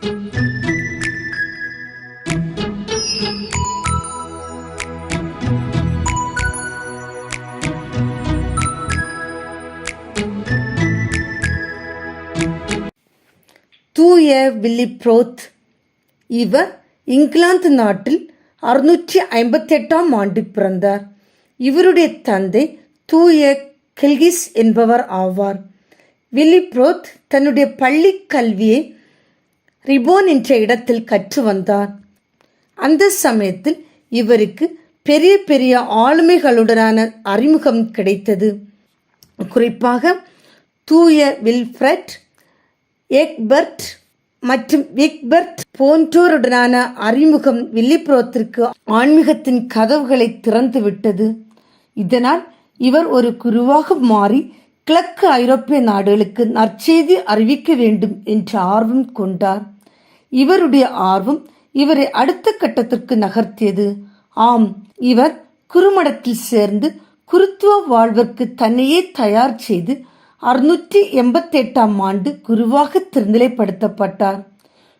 தூய வில்லிப்ரோத். இவர் இங்கிலாந்து நாட்டில் அறுநூற்றி ஐம்பத்தி எட்டாம் ஆண்டு பிறந்தார். இவருடைய தந்தை தூய கில்கிஸ் என்பவர் ஆவார். வில்லிப்ரோத் தன்னுடைய பள்ளி கல்வியை ரிபோன் என்ற இடத்தில் கற்று வந்தார் அந்த சமயத்தில் இவருக்கு பெரிய பெரிய ஆளுமைகளுடனான அறிமுகம் கிடைத்தது. குறிப்பாக தூய வில்ஃப்ரெட் எக்பர்ட் மற்றும் விக்பர்ட் போன்றோருடனான அறிமுகம் வில்லிபுரத்திற்கு ஆன்மீகத்தின் கதவுகளை திறந்து விட்டது இதனால் இவர் ஒரு குருவாக மாறி கிழக்கு ஐரோப்பிய நாடுகளுக்கு நற்செய்தி அறிவிக்க வேண்டும் என்ற ஆர்வம் கொண்டார். இவருடைய ஆர்வம் இவரை அடுத்த கட்டத்திற்கு நகர்த்தியது. ஆம் இவர் குருமடத்தில் சேர்ந்து குருத்துவ வாழ்விற்கு தன்னையே தயார் செய்து அறுநூற்றி எண்பத்தி எட்டாம் ஆண்டு குருவாக திருநிலைப்படுத்தப்பட்டார்.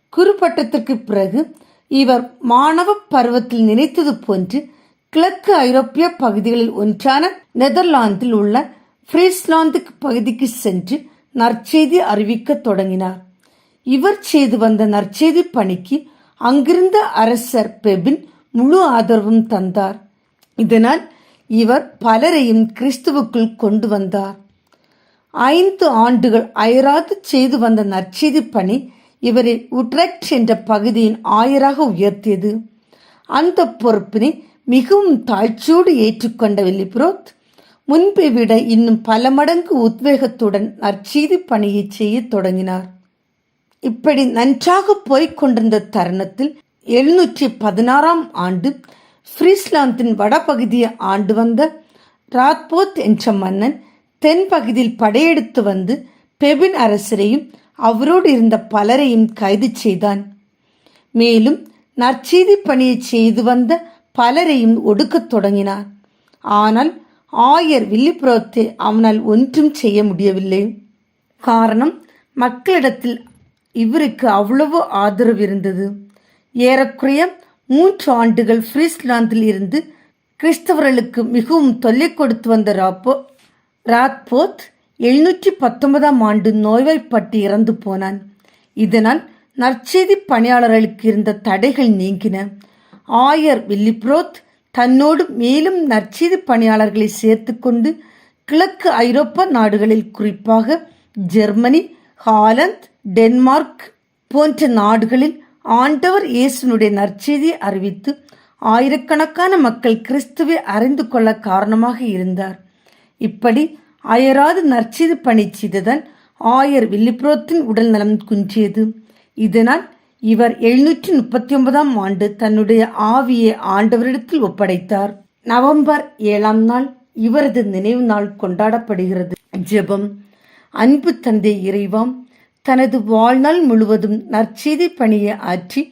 குரு பட்டத்திற்கு பிறகு இவர் மாணவ பருவத்தில் நினைத்தது போன்று கிழக்கு ஐரோப்பிய பகுதிகளில் ஒன்றான நெதர்லாந்தில் உள்ள ஃப்ரீஸ்லாந்து பகுதிக்கு சென்று நற்செய்தி அறிவிக்க தொடங்கினார். இவர் செய்து வந்த நற்செய்தி பணிக்கு அங்கிருந்த அரசர் பெபின் முழு ஆதரவும் தந்தார். இதனால் இவர் பலரையும் கிறிஸ்துவுக்குள் கொண்டு வந்தார். ஐந்து ஆண்டுகள் அயராது செய்து வந்த நற்செய்தி பணி இவரை உட்ரெக்ட் என்ற பகுதியின் ஆயராக உயர்த்தியது. அந்த பொறுப்பினை மிகவும் தாழ்ச்சியோடு ஏற்றுக்கொண்ட வில்லிபுரோத் முன்பை விட இன்னும் பல மடங்கு உத்வேகத்துடன் நற்செய்தி பணியை செய்ய தொடங்கினார். இப்படி நன்றாக போய்க் கொண்டிருந்த தருணத்தில் எழுநூற்றி பதினாறாம் ஆண்டு ஃப்ரீஸ்லாந்தின் வடபகுதியை ஆண்டு வந்த ராத்போத் என்ற மன்னன் தென் பகுதியில் படையெடுத்து வந்து பெபின் அரசரையும் அவரோடு இருந்த பலரையும் கைது செய்தான். மேலும் நற்செய்தி பணியை செய்து வந்த பலரையும் ஒடுக்கத் தொடங்கினார். ஆனால் ஆயர் வில்லிபுரத்தை அவனால் ஒன்றும் செய்ய முடியவில்லை. காரணம் மக்களிடத்தில் இவருக்கு அவ்வளவு ஆதரவு இருந்தது. ஏறக்குறைய மூன்று ஆண்டுகள் ஃப்ரீஸ்லாந்தில் இருந்து கிறிஸ்தவர்களுக்கு மிகவும் தொல்லை கொடுத்து வந்த ராப்போ ராத்போத் எழுநூற்றி பத்தொன்பதாம் ஆண்டு நோய்வாய்ப்பட்டு இறந்து போனான். இதனால் நற்செய்தி பணியாளர்களுக்கு இருந்த தடைகள் நீங்கின. ஆயர் வில்லிப்ரோத் தன்னோடு மேலும் நற்செய்தி பணியாளர்களை சேர்த்து கொண்டு கிழக்கு ஐரோப்பா நாடுகளில் குறிப்பாக ஜெர்மனி ஹாலந்து டென்மார்க் போன்ற நாடுகளில் ஆண்டவர் இயேசுனுடைய நற்செய்தியை அறிவித்து ஆயிரக்கணக்கான மக்கள் கிறிஸ்துவை அறிந்து கொள்ள காரணமாக இருந்தார். இப்படி அயராது நற்செய்தி பணி செய்ததால் ஆயர் வில்லிபுரோத்தின் உடல் நலம் குன்றியது. இதனால் இவர் எழுநூற்றி முப்பத்தி ஒன்பதாம் ஆண்டு தன்னுடைய ஆவியை ஆண்டவரிடத்தில் ஒப்படைத்தார். நவம்பர் ஏழாம் நாள் இவரது நினைவு நாள் கொண்டாடப்படுகிறது. ஜெபம். அன்பு தந்தை இறைவாம் தனது வாழ்நாள் முழுவதும் நற்செய்தி பணியை ஆற்றி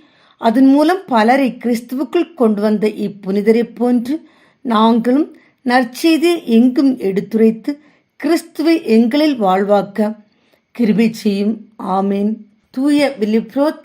அதன் மூலம் பலரை கிறிஸ்துவுக்குள் கொண்டு வந்த இப்புனிதரை போன்று நாங்களும் நற்செய்தியை எங்கும் எடுத்துரைத்து கிறிஸ்துவை எங்களில் வாழ்வாக்க கிருபை செய்யும். ஆமேன். தூய வில்லிப்ரோத்